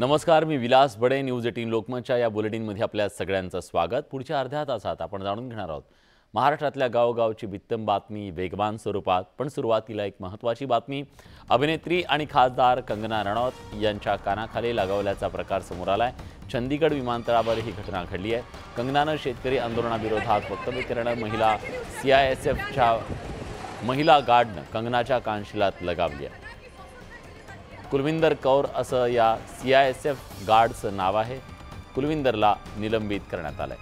नमस्कार मी Vilas Bade news eighteen लोकमतच्या या बुलेटिनमध्ये आपल्या सगळ्यांचं स्वागत. पुढच्या अर्ध्या तासात आपण जाणून घेणार आहोत. महाराष्ट्रातल्या गावगावची बित्तम बातमी वेगवान स्वरूपात पण सुरुवातीला एक महत्त्वाची बातमी. अभिनेत्री आणि खासदार कंगना रणौत यांच्या कानाखाली लगावल्याचा प्रकार समोर आलाय. चंदीगड विमानतळावर ही घटना घडली आहे. कंगनानं शेतकरी आंदोलनाविरोधात वक्तव्य करणं महिला सी आय एस एफच्या महिला गार्डनं कंगनाच्या कानशिलात लगावली आहे. कुलविंदर कौर असं या सी आय एस एफ गार्डचं नाव आहे. कुलविंदरला निलंबित करण्यात आलंय.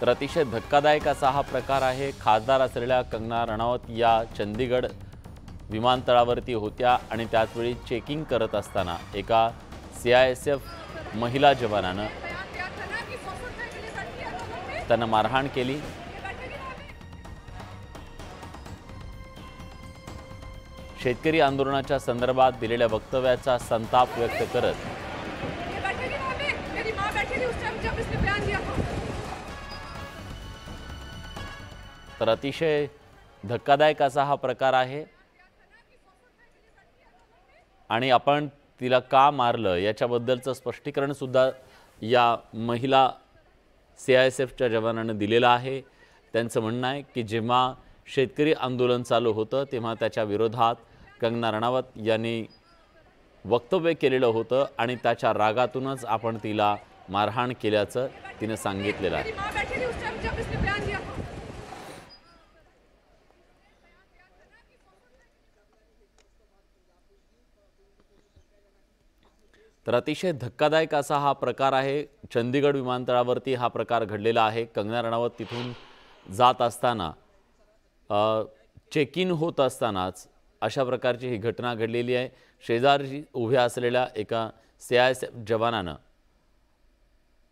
तर अतिशय धक्कादायक असा हा प्रकार आहे. खासदार असलेल्या कंगना रणावत या चंदीगड विमानतळावरती होत्या आणि त्याचवेळी चेकिंग करत असताना एका सी आय एस एफ महिला जवानानं त्यांना मारहाण केली. शेतकरी आंदोलनाच्या संदर्भात दिलेल्या वक्तव्याचा संताप व्यक्त करत तर अतिशय धक्कादायक असा हा प्रकार आहे. आणि आपण तिला का मारलं याच्याबद्दलचं स्पष्टीकरण सुद्धा या महिला सी आय एस एफच्या जवानानं दिलेलं आहे. त्यांचं म्हणणं आहे की जेव्हा शेतकरी आंदोलन चालू होतं तेव्हा त्याच्या विरोधात कंगना रणावत यांनी वक्तव्य केलेलं होतं आणि त्याच्या रागातूनच आपण तिला मारहाण केल्याचं तिनं सांगितलेलं आहे मेरी माँ बैठी थी उस टाइम जब इसने बयान दिया था तर अतिशय धक्कादायक असा हा प्रकार आहे. चंदीगड विमानतळावरती हा प्रकार घडलेला आहे. कंगना रणावत तिथून जात असताना चेक इन होत असतानाच अशा प्रकारची ही घटना घडलेली आहे. शेजारी उभ्या असलेल्या एका सी आय एस एफ जवानानं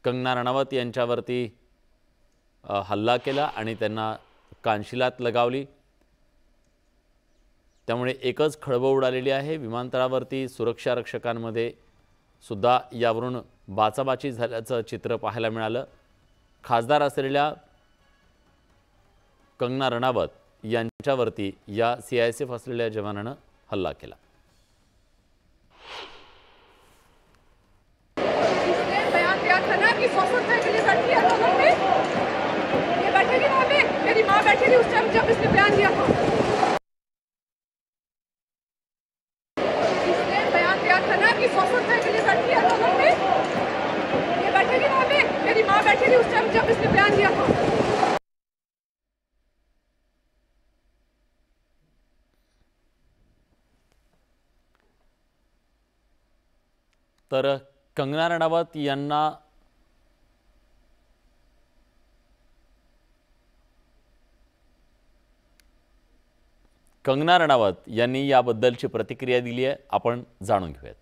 कंगना रणावत यांच्यावरती हल्ला केला आणि त्यांना कानशिलात लगावली. त्यामुळे एकच खळबळ उडालेली आहे. विमानतळावरती सुरक्षा रक्षकांमध्ये सुद्धा यावरून बाचाबाची झाल्याचं चित्र पाहायला मिळालं. खासदार असलेल्या कंगना रणावत यांच्यावरती या सी आय एस एफ असलेल्या जवानानं हल्ला केला. बयान दिया था ना कि बैठे थी वहाँ पे मेरी माँ बैठी थी उस टाइम जब इसने बयान दिया था तर कंगना रणावत यांना कंगना रणावत यांनी याबद्दलची प्रतिक्रिया दिली आहे. आपण जाणून घेऊयात.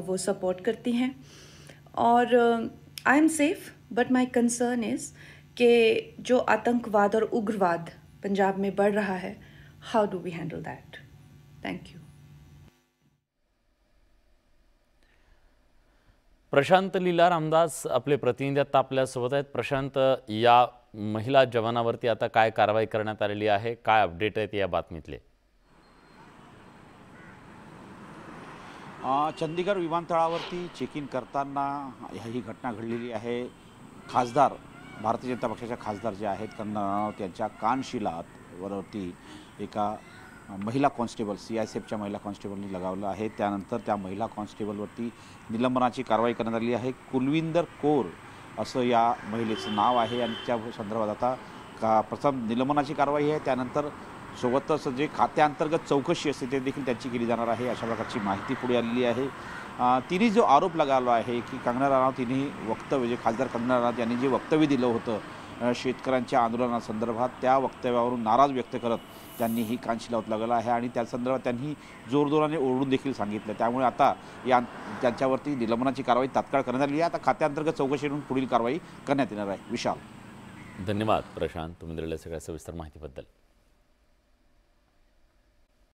वो सपोर्ट करती हैं। और I am safe but my concern is कि जो आतंकवाद और उग्रवाद पंजाब में बढ़ रहा है how do we handle that thank you Prashant Leela Ramdas आपले प्रतिनिधी आता आपल्यासोबत आहेत. प्रशांत, या महिला जवानावरती आता काय कारवाई करण्यात आलेली काय अपडेट आहेत या बातमीतले? चंदीगड विमानतळावरती चेक इन करताना ही घटना घडलेली आहे. खासदार भारतीय जनता पक्षाच्या खासदार जे आहेत कंगना राणावत यांच्या कानशिलात वरती एका महिला कॉन्स्टेबल सी आय एफच्या महिला कॉन्स्टेबलनी लगावलं आहे. त्यानंतर त्या महिला कॉन्स्टेबलवरती निलंबनाची कारवाई करण्यात आली आहे. कुलविंदर कौर असं या महिलेचं नाव आहे आणि त्या संदर्भात आता का प्रथम निलंबनाची कारवाई आहे. त्यानंतर सोबतच जे खात्याअंतर्गत चौकशी असते ते देखील त्यांची केली जाणार आहे अशा प्रकारची माहिती पुढे आलेली आहे. तिने जो आरोप लगावला आहे की कंगना राणावत तिने वक्तव्य जे खासदार कंगना राणावत यांनी जे वक्तव्य दिलं होतं शेतकऱ्यांच्या आंदोलनासंदर्भात त्या वक्तव्यावरून नाराज व्यक्त करत त्यांनी ही कानशिलावत लागला आहे आणि त्या संदर्भात त्यांनी जोरजोराने ओरडून देखील सांगितलं. त्यामुळे आता या त्यांच्यावरती निलंबनाची कारवाई तात्काळ करण्यात आली आहे. आता खात्याअंतर्गत चौकशीतून पुढील कारवाई करण्यात येणार आहे. विशाल. धन्यवाद प्रशांत. तुम्ही दिलेल्या सगळ्या सविस्तर माहितीबद्दल.